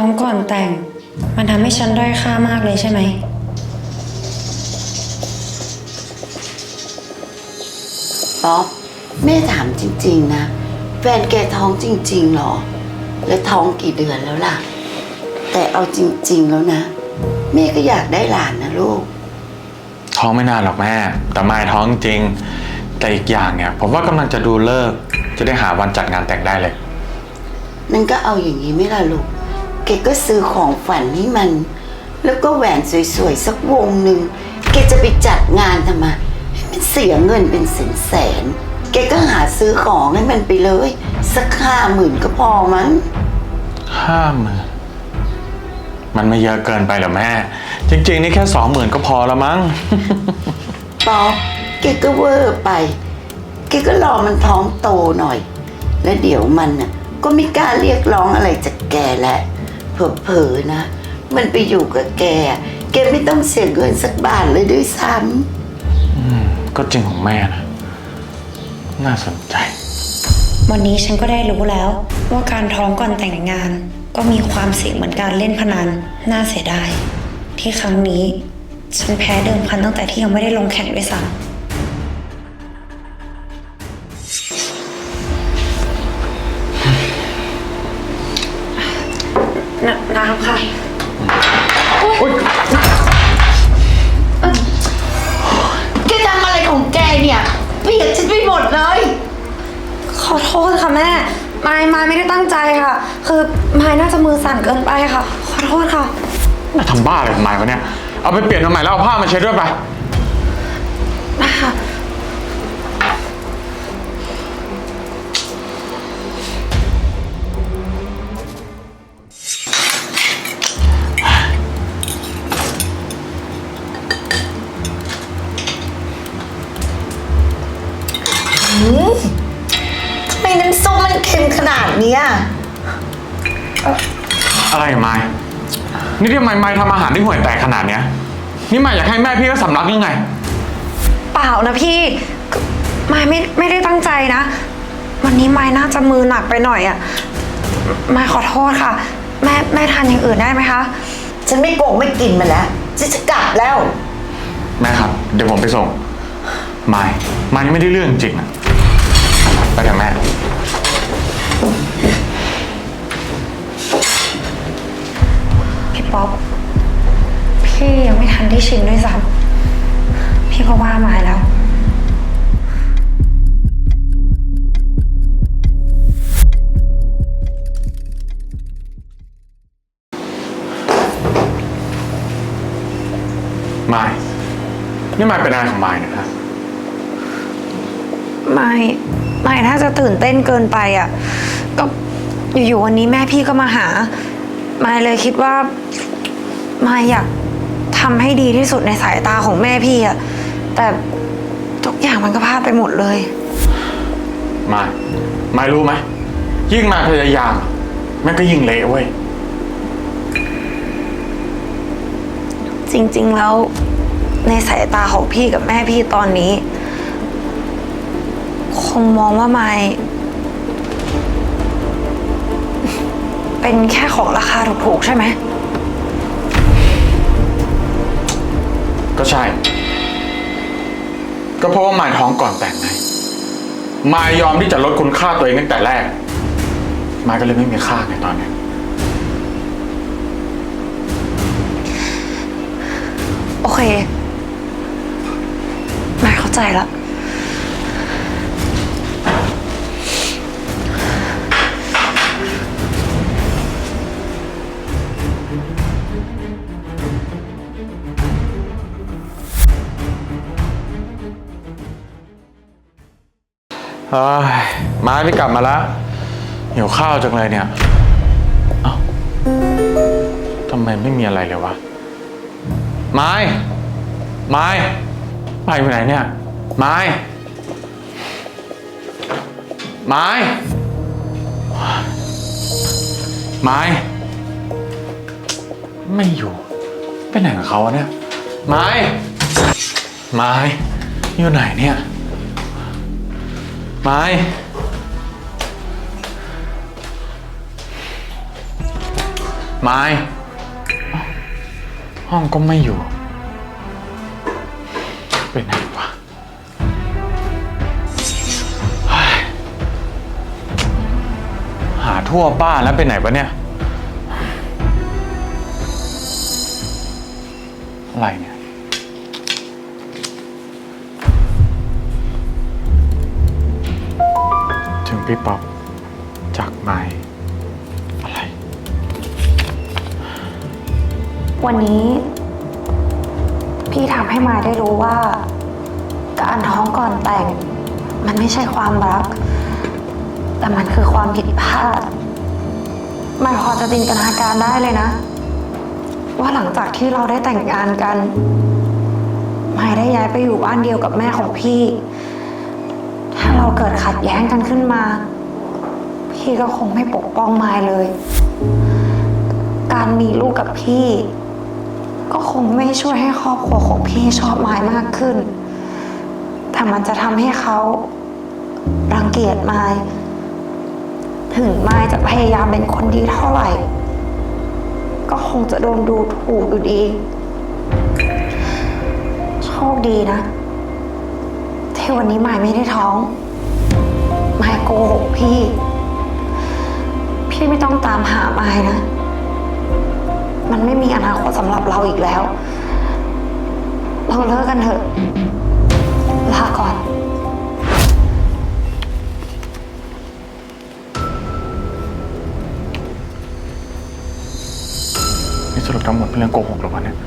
ท้องก่อนแต่ง มันทำให้ฉันด้อยค่ามากเลยใช่ไหม ป๊อปแม่ถามจริง ๆ นะ แฟนแกท้องจริง ๆ หรอ และท้องกี่เดือนแล้วล่ะ แต่เอาจริง ๆ แล้วนะ แม่ก็อยากได้หลานนะลูก ท้องไม่นานหรอกแม่ แต่ไม่ท้องจริง แต่อีกอย่างเนี่ย ผมว่ากำลังจะดูเลิกษ์จะได้หาวันจัดงานแต่งได้เลย นั่นก็เอาอย่างนี้ไม่ล่ะลูก แกก็ซื้อของฝันให้มัน แล้วก็แหวนสวยๆ สักวงหนึ่งแกจะไปจัดงานทำไมให้มันเสียเงินเป็นแสนแสนๆแกก็หาซื้อของให้มันไปเลย สักห้าหมื่นก็พอมั้ง ห้าหมื่นมันไม่เยอะเกินไปเหรอแม่ จริง ๆ นี่แค่สองหมื่นก็พอแล้วมั้ง ป๊อปแกก็เวอร์ไป แกก็รอมันท้องโตหน่อย แล้วเดี๋ยวมันน่ะก็ไม่กล้าเรียกร้องอะไรจากแกแล้ว เผลอๆนะ มันไปอยู่กับแก แกไม่ต้องเสียเงินสักบาทเลยด้วยซ้ก็จริงของแม่นะ น่าสนใจ วันนี้ฉันก็ได้รู้แล้ว ว่าการท้องก่อนแต่งงาน ก็มีความเสี่ยงเหมือนการเล่นพนันน่าเสียดายที่ครั้งนี้ ฉันแพ้เดิมพันตั้งแต่ที่ยังไม่ได้ลงแข่งด้วยซ้ำ นน้ำค่ะำแกทำอะไรของแกเนี่ยเปียกฉันไปหมดเลย ขอโทษค่ะแม่มายมายไม่ได้ตั้งใจค่ะ คือมายน่าจะมือสั่นเกินไปค่ะ ขอโทษค่ะ มาทำบ้าอะไรของไม้วะเนี่ย เอาไปเปลี่ยนทำไมแล้วเอาผ้ามาเช็ดด้วยไปนะคะ ทำไมน้ำส้มมันเค็มขนาดเนี้ยอะไรอะไม้นี่ทำไมไม้ทำอาหารได้ห่วยแตกขนาดเนี้ย นี่ไม้อยากให้แม่พี่ก็สำลักยังไง เปล่านะพี่ก็มายไม่ไม่ได้ตั้งใจนะ วันนี้มายน่าจะมือหนักไปหน่อยอะ่ะมายขอโทษค่ะ แม่แม่ทานอย่างอื่นได้ไหมคะ ฉันไม่โกงไม่กินมันแล้วฉันจะกลับแล้ว แม่ครับ เดี๋ยวผมไปส่ง ไม้ไม้นี่ไม่ได้เรื่องจริงอะ ไปเถอะแม่ พี่ป๊อป พี่ยังไม่ทันได้ชิมด้วยซ้ำพี่ก็ว่ามายแล้วไม้นี่ไม้เป็นอะไรของไม้เนะฮะ ไม่ ไม่ถ้าจะตื่นเต้นเกินไปอะ ก็อยู่ๆวันนี้แม่พี่ก็มาหาไม่เลยคิดว่าไม่อยากทำให้ดีที่สุดในสายตาของแม่พี่อะ แต่ทุกอย่างมันก็พลาดไปหมดเลยไม้ไม้รู้ไหมยิ่งไม้พยายามแม่ก็ยิ่งเละเว้ย จริง ๆ แล้วในสายตาของพี่กับแม่พี่ตอนนี้ค งมองว่าไม่เป็นแค่ของราคาถูกๆใช่ไหม ก็ใช่ ก็เพราะว่าไม้ท้องก่อนแต่งไงไม้ยอมที่จะลดคุณค่าตัวเองตั้งแต่แรกไม้ก็เลยไม่มีค่าไงตอนเนี้ยโอเคไม่เข้าใจละ เฮ้ยไม้ไม่กลับมาล้วหิวข้าวจังเลยเนี่ยเอ้าทำไมไม่มีอะไรเลยวะ ไม้ ไม้ ไม้อยู่ไหนเนี่ย ไม้ ไม้ ไม้ ไม่อยู่ ไปไหนกับเขาวะเนี่ย ไม้ ไม้ อยู่ไหนเนี่ย ไม้ไม้อ้าวห้องก็ไม่อยู่ เป็นไงวะหาทั่วบ้านแล้วเป็นไหนวะเนี่ย อะไรเนี่ย พี่ป๊อปจากไม้อะไร วันนี้ พี่ทำให้มายได้รู้ว่า การท้องก่อนแต่ง มันไม่ใช่ความรัก แต่มันคือความผิดพลาดมายพอจะจินตนาการได้เลยนะ ว่าหลังจากที่เราได้แต่งงานกันมายได้ย้ายไปอยู่บ้านเดียวกับแม่ของพี่ ถ้าเราเกิดขัดแย้งกันขึ้นมา พี่ก็คงไม่ปกป้องมายเลย การมีลูกกับพี่ ก็คงไม่ช่วยให้ครอบครัวของพี่ชอบมายมากขึ้น แต่มันจะทำให้เขารังเกียจมาย ถึงมายจะพยายามเป็นคนดีเท่าไหร่ ก็คงจะโดนดูถูกอยู่ดี โชคดีนะ ที่วันนี้มายไม่ได้ท้อง มายโกหกพี่ พี่ไม่ต้องตามหามายนะ มันไม่มีอนาคตสำหรับเราอีกแล้ว เราเลิกกันเถอะ ลาก่อนนี่สรุปทั้งหมดเป็นเรื่องโกหกหรอวะเนี่ย